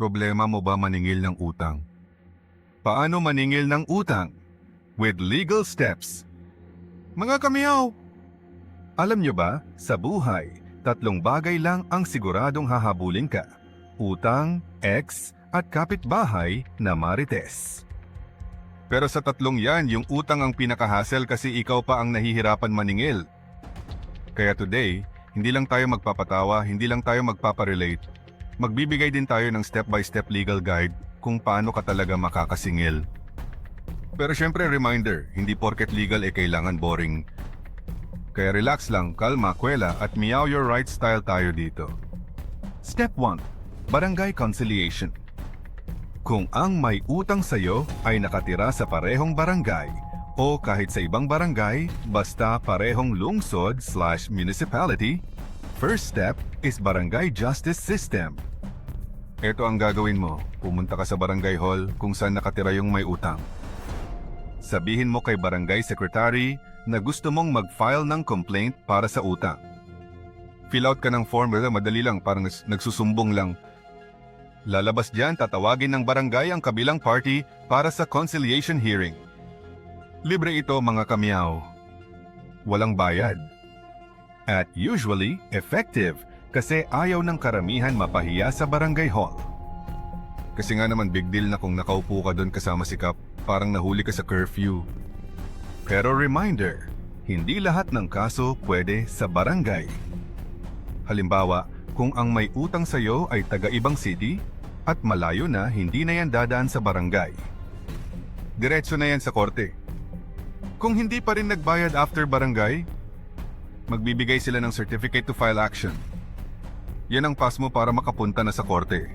Problema mo ba maningil ng utang? Paano maningil ng utang? With legal steps. Mga kamiyaw! Alam nyo ba, sa buhay, tatlong bagay lang ang siguradong hahabulin ka. Utang, ex, at kapitbahay na marites. Pero sa tatlong yan, yung utang ang pinakahasel kasi ikaw pa ang nahihirapan maningil. Kaya today, hindi lang tayo magpapatawa, hindi lang tayo magpaparelate. Magbibigay din tayo ng step-by-step legal guide kung paano ka talaga makakasingil. Pero syempre reminder, hindi porket legal eh kailangan boring. Kaya relax lang, kalma, kwela at meow your right style tayo dito. Step 1. Barangay Conciliation Kung ang may utang sa'yo ay nakatira sa parehong barangay o kahit sa ibang barangay, basta parehong lungsod slash municipality, first step is Barangay Justice System. Ito ang gagawin mo. Pumunta ka sa barangay hall kung saan nakatira yung may utang. Sabihin mo kay barangay secretary na gusto mong mag-file ng complaint para sa utang. Fill out ka ng form, wala, madali lang, parang nagsusumbong lang. Lalabas dyan, tatawagin ng barangay ang kabilang party para sa conciliation hearing. Libre ito mga kamyaw. Walang bayad. At usually, effective kasi ayaw ng karamihan mapahiya sa barangay hall. Kasi nga naman big deal na kung nakaupo ka doon kasama si Kap, parang nahuli ka sa curfew. Pero reminder, hindi lahat ng kaso pwede sa barangay. Halimbawa, kung ang may utang sa'yo ay taga-ibang city at malayo na hindi na yan dadaan sa barangay. Diretso na yan sa korte. Kung hindi pa rin nagbayad after barangay, magbibigay sila ng certificate to file action. Yan ang pass mo para makapunta na sa korte.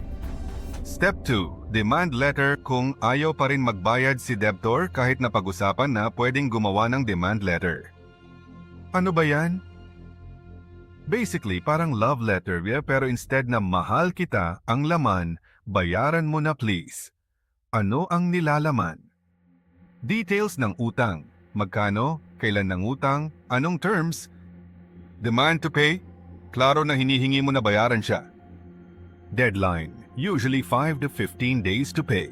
Step 2. Demand letter kung ayaw pa rin magbayad si debtor kahit napag-usapan na pwedeng gumawa ng demand letter. Ano ba yan? Basically, parang love letter yeah, pero instead na mahal kita, ang laman, bayaran mo na please. Ano ang nilalaman? Details ng utang. Magkano? Kailan ng utang? Anong terms? Demand to pay? Klaro na hinihingi mo na bayaran siya. Deadline. Usually 5 to 15 days to pay.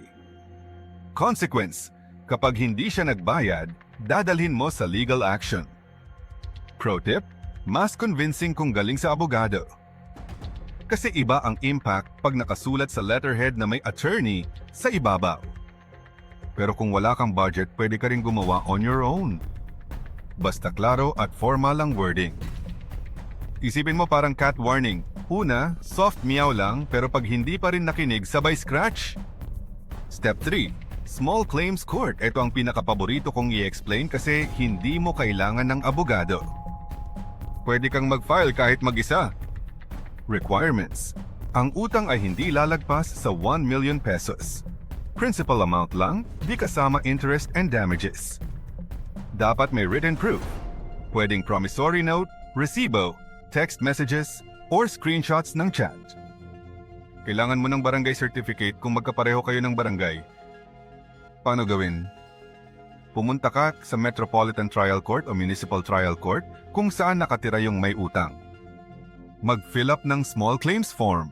Consequence. Kapag hindi siya nagbayad, dadalhin mo sa legal action. Pro tip, mas convincing kung galing sa abogado. Kasi iba ang impact pag nakasulat sa letterhead na may attorney sa ibabaw. Pero kung wala kang budget, pwede ka rin gumawa on your own. Basta klaro at formal ang wording. Isipin mo parang cat warning. Una, soft meow lang pero pag hindi pa rin nakinig, sabay scratch. Step 3. Small Claims Court. Ito ang pinakapaborito kong i-explain kasi hindi mo kailangan ng abogado. Pwede kang mag-file kahit mag-isa. Requirements. Ang utang ay hindi lalagpas sa 1 million pesos. Principal amount lang, di kasama interest and damages. Dapat may written proof. Pwedeng promissory note, resibo, text messages, or screenshots ng chat. Kailangan mo ng barangay certificate kung magkapareho kayo ng barangay. Paano gawin? Pumunta ka sa Metropolitan Trial Court o Municipal Trial Court kung saan nakatira yung may utang. Mag-fill up ng small claims form.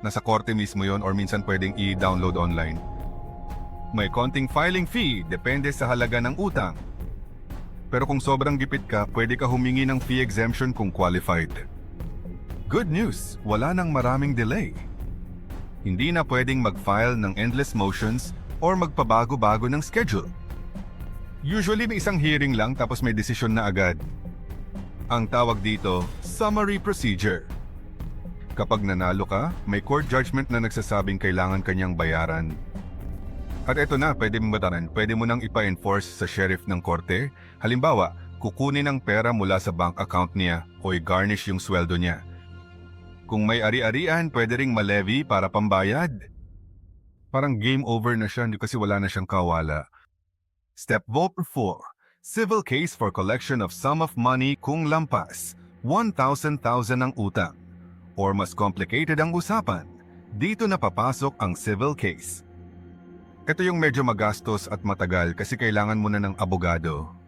Nasa korte mismo yon or minsan pwedeng i-download online. May konting filing fee, depende sa halaga ng utang. Pero kung sobrang gipit ka, pwede ka humingi ng fee exemption kung qualified. Good news, wala nang maraming delay. Hindi na pwedeng mag-file ng endless motions or magpabago-bago ng schedule. Usually may isang hearing lang tapos may desisyon na agad. Ang tawag dito, summary procedure. Kapag nanalo ka, may court judgment na nagsasabing kailangan kanyang bayaran. At eto na, pwede mong bataran, pwede mo nang ipa-enforce sa sheriff ng korte. Halimbawa, kukunin ang pera mula sa bank account niya o i-garnish yung sweldo niya. Kung may ari-arian, pwede ring malevy para pambayad. Parang game over na siya kasi wala na siyang kawala. Step vote 4. Civil case for collection of sum of money kung lampas. 1,000,000 ang utang. Or mas complicated ang usapan. Dito na papasok ang civil case. Ito yung medyo magastos at matagal kasi kailangan mo na ng abogado.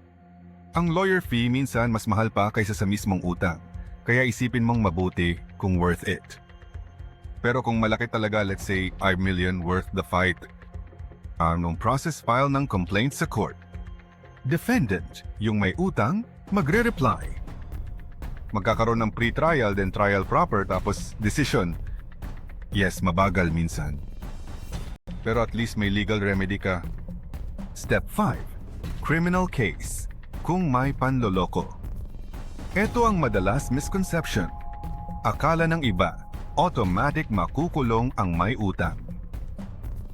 Ang lawyer fee minsan mas mahal pa kaysa sa mismong utang. Kaya isipin mong mabuti kung worth it. Pero kung malaki talaga, let's say 5 million worth the fight, anong process file ng complaint sa court? Defendant, yung may utang, magre-reply. Magkakaroon ng pre-trial, then trial proper, tapos decision. Yes, mabagal minsan. Pero at least may legal remedy ka. Step 5. Criminal case. Kung may panloloko. Ito ang madalas misconception. Akala ng iba, automatic makukulong ang may utang.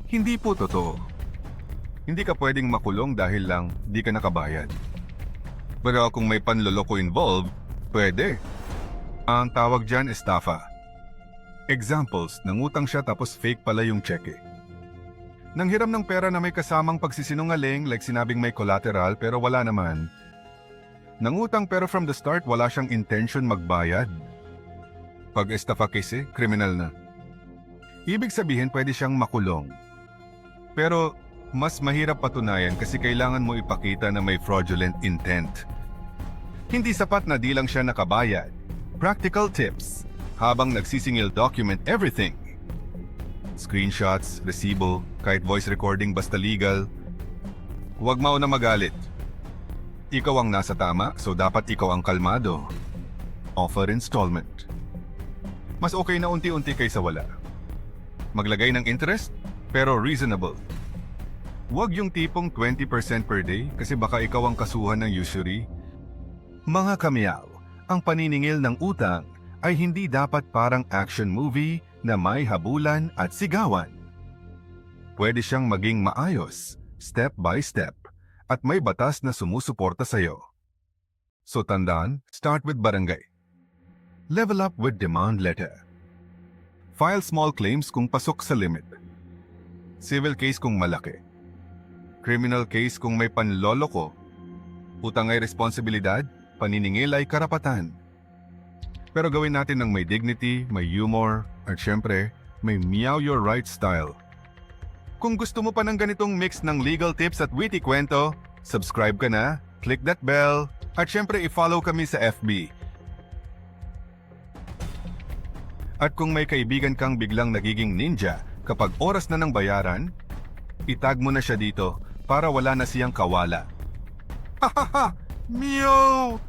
Hindi po totoo. Hindi ka pwedeng makulong dahil lang di ka nakabayad. Pero kung may panloloko involved, pwede. Ang tawag dyan estafa. Examples, nangutang siya tapos fake pala yung cheque. Nanghiram ng pera na may kasamang pagsisinungaling like sinabing may collateral pero wala naman. Nangutang pero from the start wala siyang intention magbayad. Pag estafa case, eh, criminal na. Ibig sabihin pwede siyang makulong. Pero mas mahirap patunayan kasi kailangan mo ipakita na may fraudulent intent. Hindi sapat na di lang siya nakabayad. Practical tips. Habang nagsisingil document everything. Screenshots, resibo, kahit voice recording basta legal. Huwag mauna magalit. Ikaw ang nasa tama, so dapat ikaw ang kalmado. Offer installment. Mas okay na unti-unti kaysa wala. Maglagay ng interest, pero reasonable. Huwag yung tipong 20% per day kasi baka ikaw ang kasuhan ng usury. Mga kamyaw, ang paniningil ng utang ay hindi dapat parang action movie na may habulan at sigawan. Pwede siyang maging maayos, step by step, at may batas na sumusuporta sa'yo. So tandaan, start with barangay. Level up with demand letter. File small claims kung pasok sa limit. Civil case kung malaki. Criminal case kung may panloloko. Utang ay responsibilidad, paniningil ay karapatan. Pero gawin natin ng may dignity, may humor, at syempre, may meow your right style. Kung gusto mo pa ng ganitong mix ng legal tips at witty kwento, subscribe ka na, click that bell, at syempre i-follow kami sa FB. At kung may kaibigan kang biglang nagiging ninja kapag oras na ng bayaran, itag mo na siya dito para wala na siyang kawala. Hahaha! Meow!